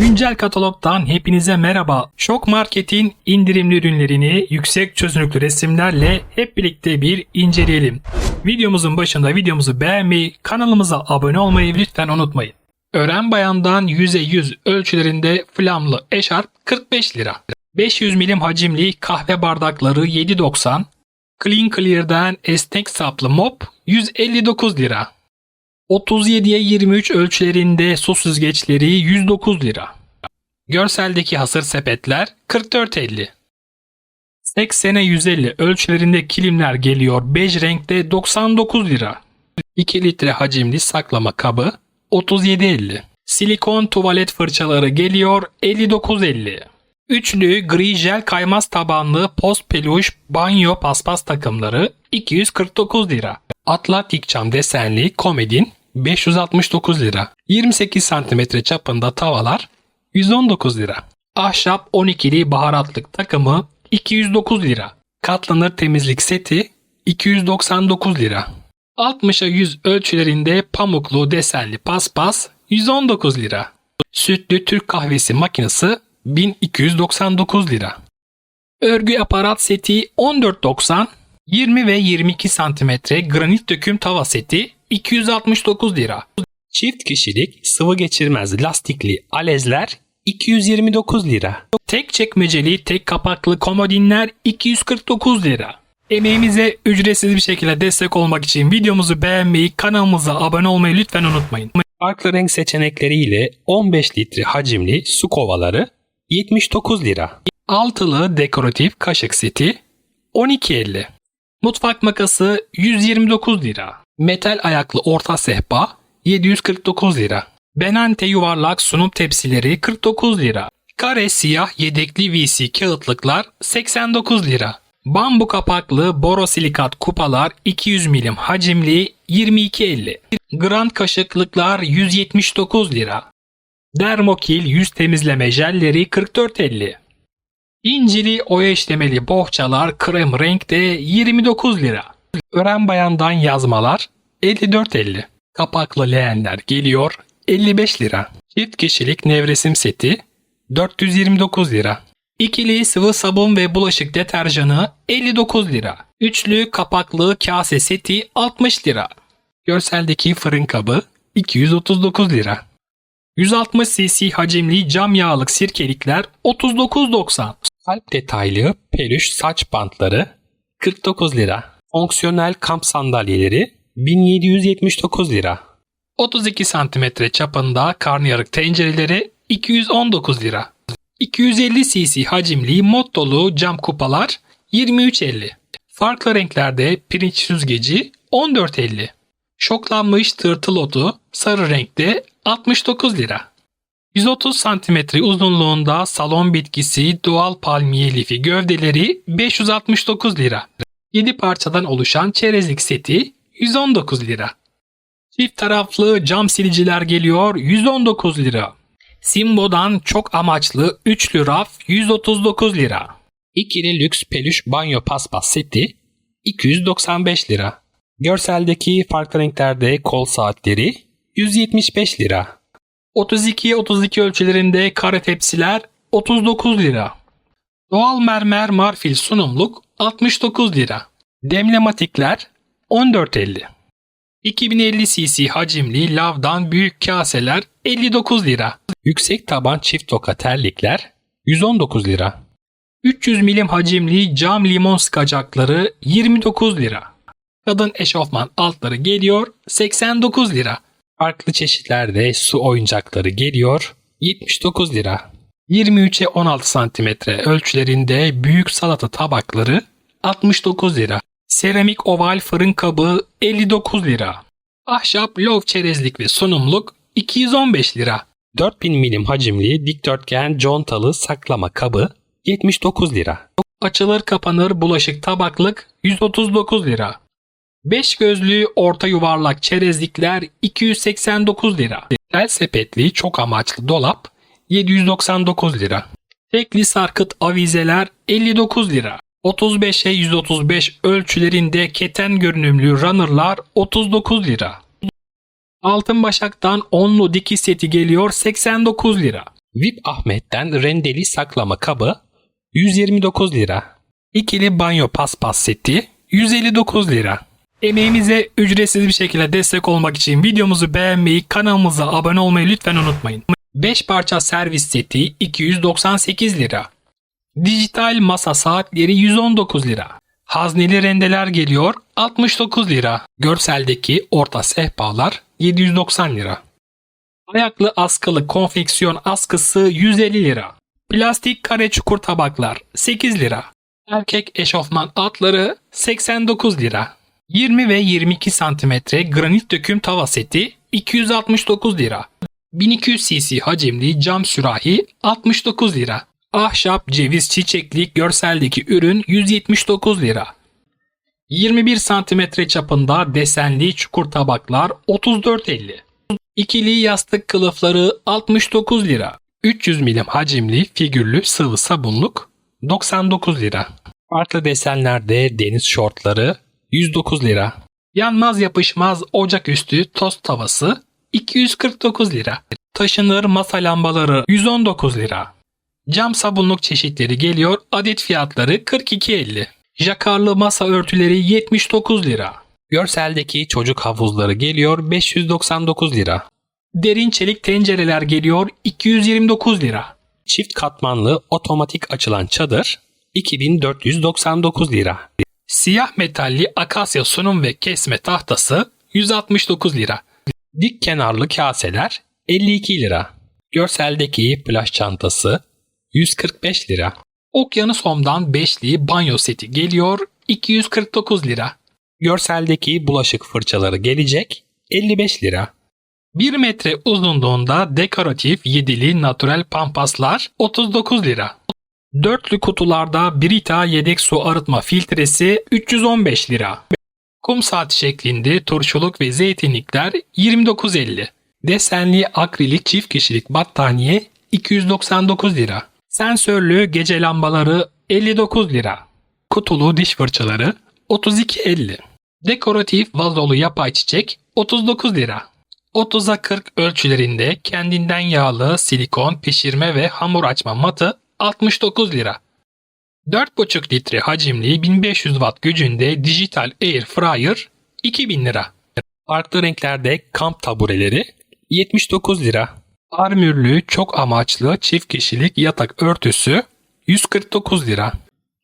Güncel katalogdan hepinize merhaba. Şok Market'in indirimli ürünlerini yüksek çözünürlüklü resimlerle hep birlikte bir inceleyelim. Videomuzun başında videomuzu beğenmeyi, kanalımıza abone olmayı lütfen unutmayın. Ören bayandan 100'e 100 ölçülerinde flamlı eşarp 45 lira. 500 milim hacimli kahve bardakları 7.90. Clean Clear'dan esnek saplı mop 159 lira. 37'ye 23 ölçülerinde su süzgeçleri 109 lira. Görseldeki hasır sepetler 44.50. 80'e 150 ölçülerinde kilimler geliyor bej renkte 99 lira. 2 litre hacimli saklama kabı 37.50. Silikon tuvalet fırçaları geliyor 59.50. Üçlü gri jel kaymaz tabanlı post peluş banyo paspas takımları 249 lira. Atlantik cam desenli komedin 569 lira. 28 cm çapında tavalar 119 lira. Ahşap 12'li baharatlık takımı 209 lira. Katlanır temizlik seti 299 lira. 60'a 100 ölçülerinde pamuklu desenli paspas 119 lira. Sütlü Türk kahvesi makinesi 1299 lira. Örgü aparat seti 14.90, 20 ve 22 cm granit döküm tava seti 269 lira. Çift kişilik sıvı geçirmez lastikli alezler 229 lira. Tek çekmeceli tek kapaklı komodinler 249 lira. Emeğimize ücretsiz bir şekilde destek olmak için videomuzu beğenmeyi, kanalımıza abone olmayı lütfen unutmayın. Farklı renk seçenekleriyle 15 litre hacimli su kovaları 79 lira. Altılı dekoratif kaşık seti 12.50. Mutfak makası 129 lira. Metal ayaklı orta sehpa 749 lira. Benante yuvarlak sunum tepsileri 49 lira. Kare siyah yedekli VC kağıtlıklar 89 lira. Bambu kapaklı borosilikat kupalar 200 milim hacimli 22.50. Grand kaşıklıklar 179 lira. Dermokil yüz temizleme jelleri 44.50. İncili oya işlemeli bohçalar krem renkte 29 lira. Ören bayandan yazmalar 54.50. Kapaklı leğenler geliyor 55 lira. Çift kişilik nevresim seti 429 lira. İkili sıvı sabun ve bulaşık deterjanı 59 lira. Üçlü kapaklı kase seti 60 lira. Görseldeki fırın kabı 239 lira. 160 cc hacimli cam yağlık sirkelikler 39.90. Kalp detaylı peluş saç bantları 49 lira. Fonksiyonel kamp sandalyeleri 1779 lira. 32 cm çapında karnıyarık tencereleri 219 lira. 250 cc hacimli mod dolu cam kupalar 23.50. Farklı renklerde pirinç süzgeci 14.50. Şoklanmış tırtıl otu sarı renkte 69 lira. 130 cm uzunluğunda salon bitkisi doğal palmiye lifi gövdeleri 569 lira. 7 parçadan oluşan çerezlik seti 119 lira. Çift taraflı cam siliciler geliyor 119 lira. Simbo'dan çok amaçlı üçlü raf 139 lira. İkili lüks peluş banyo paspas seti 295 lira. Görseldeki farklı renklerde kol saatleri 175 lira. 32-32 ölçülerinde kare tepsiler 39 lira. Doğal mermer marfil sunumluk 69 lira. Demlematikler 14.50. 2050 cc hacimli lavdan büyük kaseler 59 lira. Yüksek taban çift toka terlikler 119 lira. 300 milim hacimli cam limon sıkacakları 29 lira. Kadın eşofman altları geliyor 89 lira. Farklı çeşitlerde su oyuncakları geliyor 79 lira. 23'e 16 cm ölçülerinde büyük salata tabakları 69 lira. Seramik oval fırın kabı 59 lira. Ahşap lov çerezlik ve sunumluk 215 lira. 4000 milim hacimli dikdörtgen contalı saklama kabı 79 lira. Açılır kapanır bulaşık tabaklık 139 lira. 5 gözlü orta yuvarlak çerezlikler 289 lira. El sepetli çok amaçlı dolap 799 lira. Tekli sarkıt avizeler 59 lira. 35'e 135 ölçülerinde keten görünümlü runner'lar 39 lira. Altın başaktan onlu dikiş seti geliyor 89 lira. VIP Ahmet'ten rendeli saklama kabı 129 lira. İkili banyo paspas seti 159 lira. Emeğimize ücretsiz bir şekilde destek olmak için videomuzu beğenmeyi, kanalımıza abone olmayı lütfen unutmayın. 5 parça servis seti 298 lira. Dijital masa saatleri 119 lira. Hazneli rendeler geliyor 69 lira. Görseldeki orta sehpalar 790 lira. Ayaklı askılı konfeksiyon askısı 150 lira. Plastik kare çukur tabaklar 8 lira. Erkek eşofman atları 89 lira. 20 ve 22 santimetre granit döküm tava seti 269 lira. 1200 cc hacimli cam sürahi 69 lira. Ahşap ceviz çiçekli görseldeki ürün 179 lira. 21 santimetre çapında desenli çukur tabaklar 34.50. İkili yastık kılıfları 69 lira. 300 milim hacimli figürlü sıvı sabunluk 99 lira. Farklı desenlerde deniz şortları 109 lira. Yanmaz yapışmaz ocaküstü tost tavası 249 lira. Taşınır masa lambaları 119 lira. Cam sabunluk çeşitleri geliyor. Adet fiyatları 42.50. Jakarlı masa örtüleri 79 lira. Görseldeki çocuk havuzları geliyor 599 lira. Derin çelik tencereler geliyor 229 lira. Çift katmanlı otomatik açılan çadır 2499 lira. Siyah metalli akasya sunum ve kesme tahtası 169 lira. Dik kenarlı kaseler 52 lira. Görseldeki plaj çantası 145 lira. Okyanus Home'dan beşli banyo seti geliyor 249 lira. Görseldeki bulaşık fırçaları gelecek 55 lira. 1 metre uzunluğunda dekoratif yedili natural pampaslar 39 lira. Dörtlü kutularda Brita yedek su arıtma filtresi 315 lira. Kum saat şeklinde turşuluk ve zeytinlikler 29.50. Desenli akrilik çift kişilik battaniye 299 lira. Sensörlü gece lambaları 59 lira. Kutulu diş fırçaları 32.50. Dekoratif vazolu yapay çiçek 39 lira. 30'a 40 ölçülerinde kendinden yağlı silikon pişirme ve hamur açma matı 69 lira. 4,5 litre hacimli 1500 watt gücünde dijital air fryer 2000 lira. Farklı renklerde kamp tabureleri 79 lira. Armürlü çok amaçlı çift kişilik yatak örtüsü 149 lira.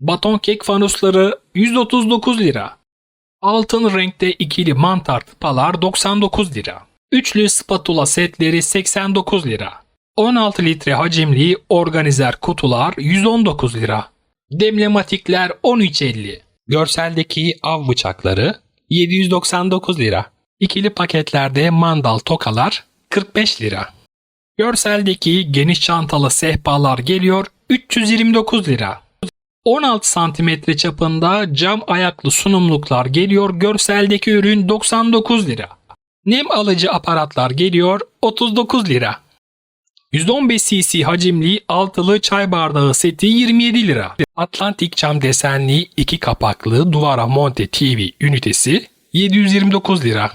Baton kek fanusları 139 lira. Altın renkte ikili mantar tıpalar 99 lira. Üçlü spatula setleri 89 lira. 16 litre hacimli organizer kutular 119 lira. Demlematikler 13.50. Görseldeki av bıçakları 799 lira. İkili paketlerde mandal tokalar 45 lira. Görseldeki geniş çantalı sehpalar geliyor 329 lira. 16 santimetre çapında cam ayaklı sunumluklar geliyor görseldeki ürün 99 lira. Nem alıcı aparatlar geliyor 39 lira. 115 cc hacimli altılı çay bardağı seti 27 lira. Atlantik cam desenli iki kapaklı duvara monte TV ünitesi 729 lira.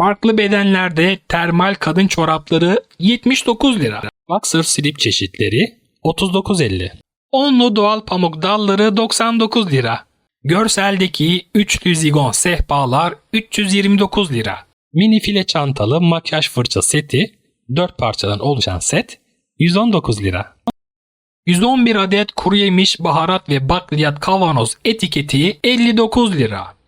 Farklı bedenlerde termal kadın çorapları 79 lira. Boxer slip çeşitleri 39.50. Onlu doğal pamuk dalları 99 lira. Görseldeki üçlü zigon sehpalar 329 lira. Mini file çantalı makyaj fırça seti 4 parçadan oluşan set 119 lira. 111 adet kuru yemiş, baharat ve bakliyat kavanoz etiketi 59 lira.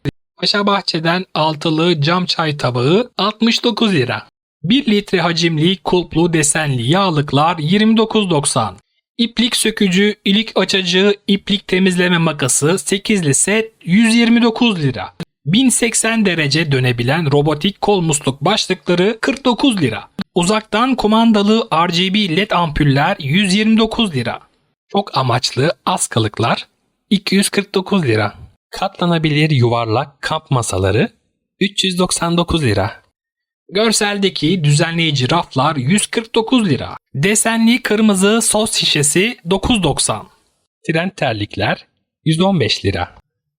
Paşa Bahçe'den altılı cam çay tabağı 69 lira. 1 litre hacimli kulplu desenli yağlıklar 29.90. İplik sökücü, ilik açıcı, iplik temizleme makası 8'li set 129 lira. 1080 derece dönebilen robotik kol musluk başlıkları 49 lira. Uzaktan kumandalı RGB led ampuller 129 lira. Çok amaçlı askılıklar 249 lira. Katlanabilir yuvarlak kamp masaları 399 lira. Görseldeki düzenleyici raflar 149 lira. Desenli kırmızı sos şişesi 9.90. Tren terlikler 115 lira.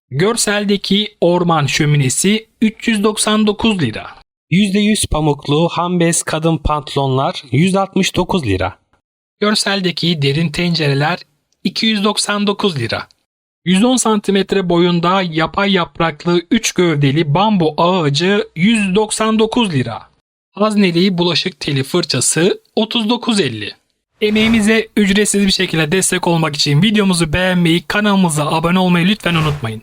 Görseldeki orman şöminesi 399 lira. %100 pamuklu hambes kadın pantolonlar 169 lira. Görseldeki derin tencereler 299 lira. 110 cm boyunda yapay yapraklı 3 gövdeli bambu ağacı 199 lira. Hazneli bulaşık teli fırçası 39.50. Emeğimize ücretsiz bir şekilde destek olmak için videomuzu beğenmeyi, kanalımıza abone olmayı lütfen unutmayın.